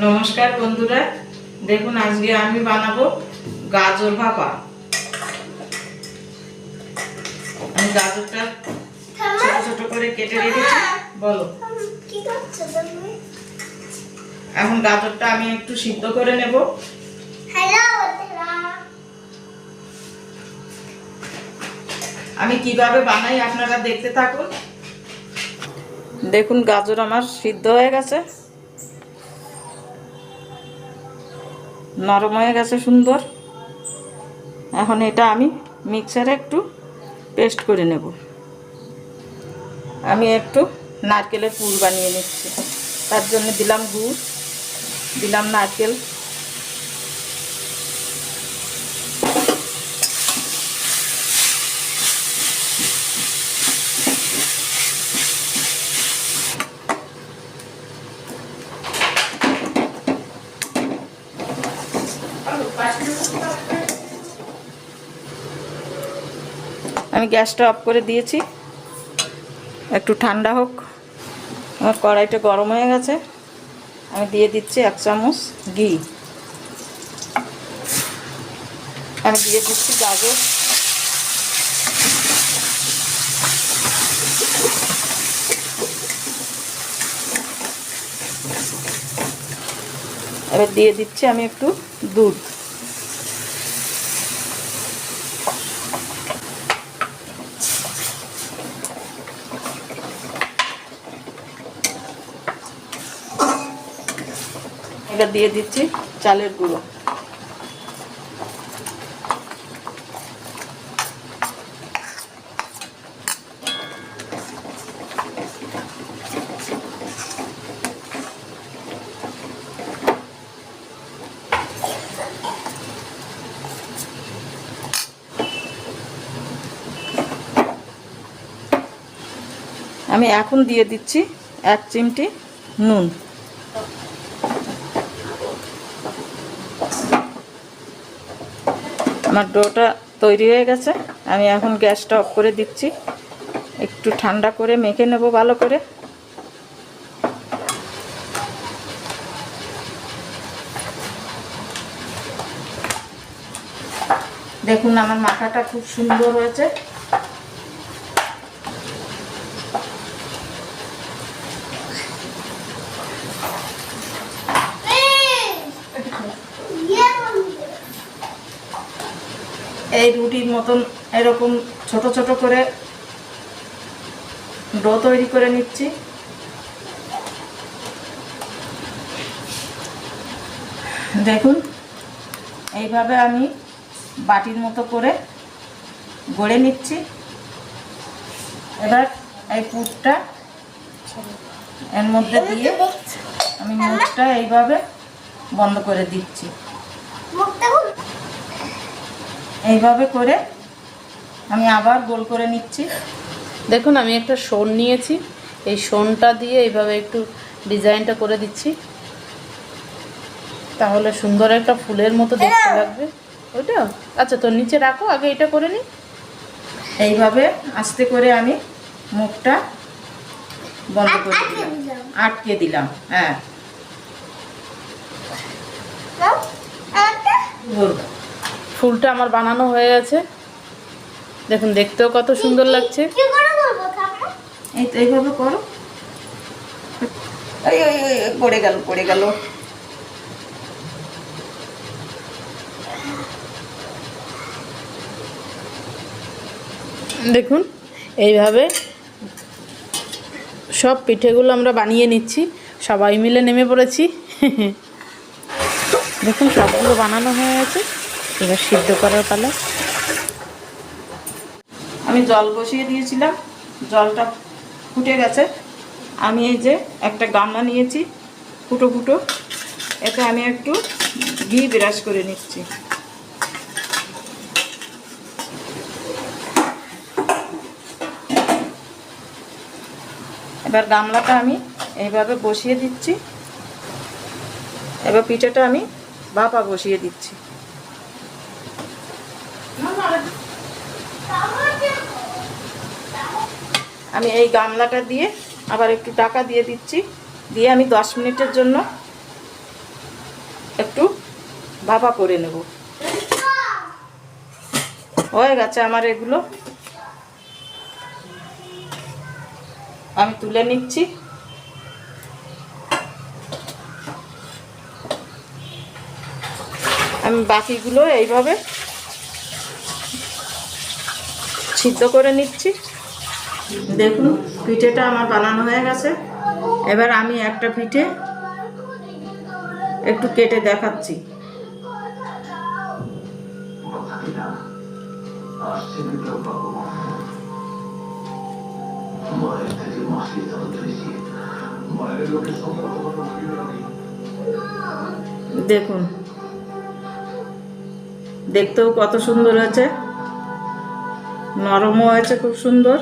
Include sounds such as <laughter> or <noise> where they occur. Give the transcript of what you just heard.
নমস্কার বন্ধুরা। দেখুন আজকে আমি বানাবো গাজর ভাপা। আমি গাজরটা ছোট ছোট করে কেটে রেখেছি। বলো। এখন গাজরটা আমি একটু সিদ্ধ করে নেব। আমি কীভাবে বানাই আপনারা দেখতে থাকুন। দেখুন গাজর আমার সিদ্ধ হয়ে গেছে। নরম হয়ে গেছে, সুন্দর। এখন এটা আমি মিক্সারে একটু পেস্ট করে নেব। আমি একটু নারকেলের পুর বানিয়ে নিচ্ছি। তার জন্য দিলাম গুড়, দিলাম নারকেল। আমি গ্যাসটা অফ করে দিয়েছি। একটু ঠান্ডা হোক। আমার কড়াইটা গরম হয়ে গেছে। আমি দিয়ে দিচ্ছি এক চামচ ঘি। আমি দিয়ে দিচ্ছি গাজর। এবার দিয়ে দিচ্ছি আমি একটু দুধ। এবার দিয়ে দিচ্ছি চালের গুঁড়ো। আমি এখন দিয়ে দিচ্ছি এক চিমটি নুন। আমার ডোটা তৈরি হয়ে গেছে। আমি এখন গ্যাসটা অফ করে দিচ্ছি। একটু ঠান্ডা করে মেখে নেব ভালো করে। দেখুন আমার মাথাটা খুব সুন্দর হয়েছে ইয়ে বন্ধু এই রুটির মতন এরকম ছোট ছোট করে ডো তৈরি করে নিচ্ছি। দেখুন, এইভাবে আমি বাটির মতো করে গড়ে নিচ্ছি। এবার এই পুরটা এর মধ্যে দিয়ে আমি মুখটা এইভাবে বন্ধ করে দিচ্ছি মুখটা খুল এইভাবে করে আমি আবার গোল করে নিচ্ছি। দেখুন আমি একটা শোন নিয়েছি। এই শোনটা দিয়ে এইভাবে একটু ডিজাইনটা করে দিচ্ছি। তাহলে সুন্দর একটা ফুলের মতো দেখতে লাগবে। ওইটা? আচ্ছা তো নিচে রাখো আগে এটা করে নি। এইভাবে আস্তে করে আমি মুখটা বন্ধ করে আটকে দিলাম। আটকে দিলাম হ্যাঁ। আমারটা গোল। ফুলটা আমার বানানো হয়ে গেছে। দেখুন দেখতেও কত সুন্দর লাগছে। কি করে করব ঠাকুমা এই তো এইভাবে করো। ওই ওই ওই, পড়ে গেল পড়ে গেল। দেখুন এইভাবে সব পিঠেগুলো আমরা বানিয়ে নিচ্ছি। সবাই মিলে নেমে পড়েছি। <laughs> দেখুন সবগুলো বানানো হয়ে গেছে। এবার সিদ্ধ করার পালা। আমি জল বসিয়ে দিয়েছিলাম, জলটা ফুটে গেছে। আমি এই যে একটা গামলা নিয়েছি, ফুটো ফুটো। এতে আমি একটু ঘি বিরাজ করে নিচ্ছি। এবার গামলাটা আমি এইভাবে বসিয়ে দিচ্ছি। এবার পিঠাটা আমি ভাপা বসিয়ে দিচ্ছি। আমি এই গামলাটা দিয়ে আবার একটু টাকা দিয়ে দিচ্ছি। দিয়ে আমি দশ মিনিটের জন্য একটু ভাপা করে নেব। হয়ে গেছে আমার এগুলো। আমি তুলে নিচ্ছি। আমি বাকিগুলো এইভাবে সিদ্ধ করে নিচ্ছি। দেখুন, পিঠেটা আমার বানানো হয়ে গেছে। এবার আমি একটা পিঠে একটু কেটে দেখাচ্ছি। দেখুন, দেখতেও কত সুন্দর হয়েছে। নরমও হয়েছে, খুব সুন্দর।